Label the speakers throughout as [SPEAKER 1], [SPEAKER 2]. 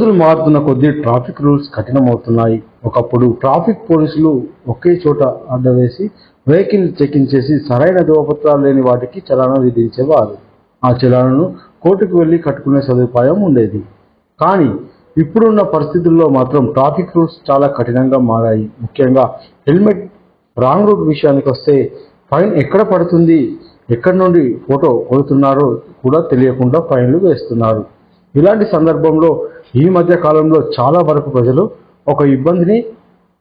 [SPEAKER 1] రోజులు మారుతున్న కొద్దీ ట్రాఫిక్ రూల్స్ కఠినమవుతున్నాయి. ఒకప్పుడు ట్రాఫిక్ పోలీసులు ఒకే చోట అడ్డవేసి వెహికల్ చెకింగ్ చేసి సరైన ధృవపత్రాలు లేని వాటికి చలాన విధించేవారు. ఆ చలానను కోర్టుకు వెళ్ళి కట్టుకునే సదుపాయం ఉండేది. కానీ ఇప్పుడున్న పరిస్థితుల్లో మాత్రం ట్రాఫిక్ రూల్స్ చాలా కఠినంగా మారాయి. ముఖ్యంగా హెల్మెట్ రాంగ్ రూట్ విషయానికి వస్తే ఫైన్ ఎక్కడ పడుతుంది ఎక్కడి నుండి ఫోటో కొడుతున్నారో కూడా తెలియకుండా ఫైన్లు వేస్తున్నారు. ఇలాంటి సందర్భంలో ఈ మధ్య కాలంలో చాలా వరకు ప్రజలు ఒక ఇబ్బందిని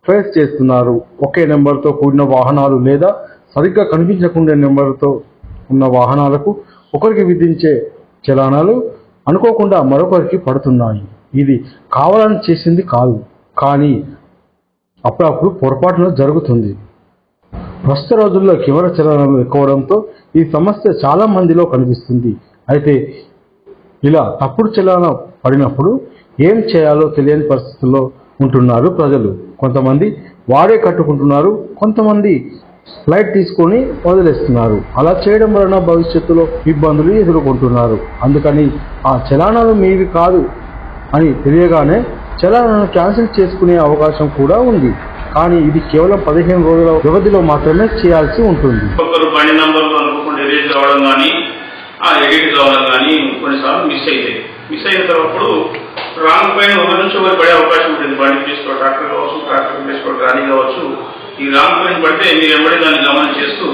[SPEAKER 1] ఫేస్ చేస్తున్నారు. ఒకే నెంబర్తో కూడిన వాహనాలు లేదా సరిగ్గా కనిపించకుండా నెంబర్తో ఉన్న వాహనాలకు ఒకరికి విధించే చలానాలు అనుకోకుండా మరొకరికి పడుతున్నాయి. ఇది కావాలని చేసింది కాదు కానీ అప్పుడప్పుడు పొరపాటున జరుగుతుంది. ప్రస్తుత రోజుల్లో కెమెరా చలనాలు ఎక్కువడంతో ఈ సమస్య చాలా మందిలో కనిపిస్తుంది. అయితే ఇలా తప్పుడు చెలాన పడినప్పుడు ఏం చేయాలో తెలియని పరిస్థితుల్లో ఉంటున్నారు ప్రజలు. కొంతమంది వాడే కట్టుకుంటున్నారు కొంతమంది ఫ్లైట్ తీసుకొని వదిలేస్తున్నారు. అలా చేయడం వలన భవిష్యత్తులో ఇబ్బందులు ఎదుర్కొంటున్నారు. అందుకని ఆ చలానాలు మీవి కాదు అని తెలియగానే చలానాలను క్యాన్సిల్ చేసుకునే అవకాశం కూడా ఉంది. కానీ ఇది కేవలం పదిహేను రోజుల వ్యవధిలో మాత్రమే చేయాల్సి ఉంటుంది.
[SPEAKER 2] కానీ ఆ ఎడిట్ కానీ కొన్నిసార్లు మిస్ అయితే. మిస్ అయిన తర్వాత రాంగ్ పైన ఒకరి నుంచి ఒకరు పడే అవకాశం ఉంటుంది. బండి తీసుకో ట్రాక్టర్ కావచ్చు ట్రాక్టర్ తీసుకో ట్రాలీ కావచ్చు. ఈ రాంగ్ పైన పడితే మీరు ఎంబడి దాన్ని గమనం చేస్తూ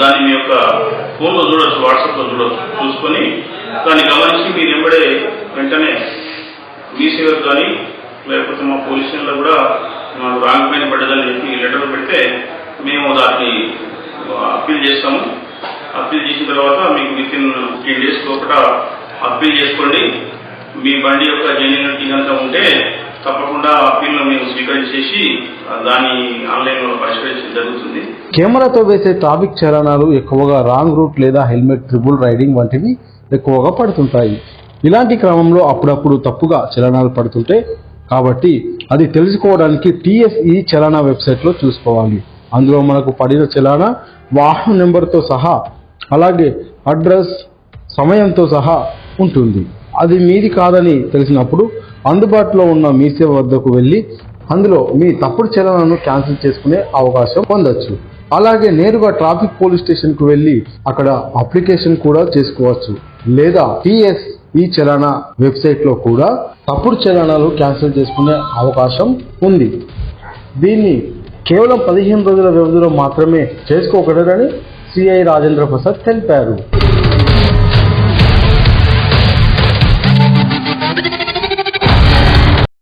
[SPEAKER 2] దాన్ని మీ యొక్క ఫోన్లో చూడొచ్చు వాట్సాప్లో చూడొచ్చు చూసుకొని దాన్ని గమనించి మీరు ఎంబడే వెంటనే మీ సేవకు కానీ లేకపోతే మా పొజిషన్లో కూడా మాకు రాంగ్ పైన పడ్డదని చెప్పి లెటర్ పెడితే మేము దాన్ని అప్పీల్ చేస్తాము. అప్పీల్ చేసిన తర్వాత మీకు విత్ ఇన్ ఫిఫ్టీన్ డేస్ లోపల అప్పీల్ చేసుకోండి. మీ బండి యొక్క జెన్యునిటీ కనుక ఉంటే తప్పకుండా అప్పీల్ను మేము స్వీకరించేసి దాని దాన్ని ఆన్లైన్లో పరిష్కరించడం జరుగుతుంది.
[SPEAKER 1] కెమెరాతో వేసే ట్రాఫిక్ చలనాలు ఎక్కువగా రాంగ్ రూట్ లేదా హెల్మెట్ ట్రిపుల్ రైడింగ్ వంటివి ఎక్కువగా పడుతుంటాయి. ఇలాంటి క్రమంలో అప్పుడప్పుడు తప్పుగా చలనాలు పడుతుంటే కాబట్టి అది తెలుసుకోవడానికి టిఎస్ఈ చలానా వెబ్సైట్లో చూసుకోవాలి. అందులో మనకు పడిన చలానా వాహన నెంబర్తో సహా అలాగే అడ్రస్ సమయంతో సహా ఉంటుంది. అది మీది కాదని తెలిసినప్పుడు అందుబాటులో ఉన్న మీ సేవ వద్దకు వెళ్ళి అందులో మీ తప్పుడు చలనను క్యాన్సిల్ చేసుకునే అవకాశం పొందొచ్చు. అలాగే నేరుగా ట్రాఫిక్ పోలీస్ స్టేషన్కు వెళ్ళి అక్కడ అప్లికేషన్ కూడా చేసుకోవచ్చు. లేదా టిఎస్ ఈ చలానా వెబ్సైట్లో కూడా తప్పుడు చలానాలు క్యాన్సిల్ చేసుకునే అవకాశం ఉంది. దీన్ని కేవలం పదిహేను రోజుల వ్యవధిలో మాత్రమే చేసుకోకూడదని సిఐ రాజేంద్ర ప్రసాద్ తెలిపారు.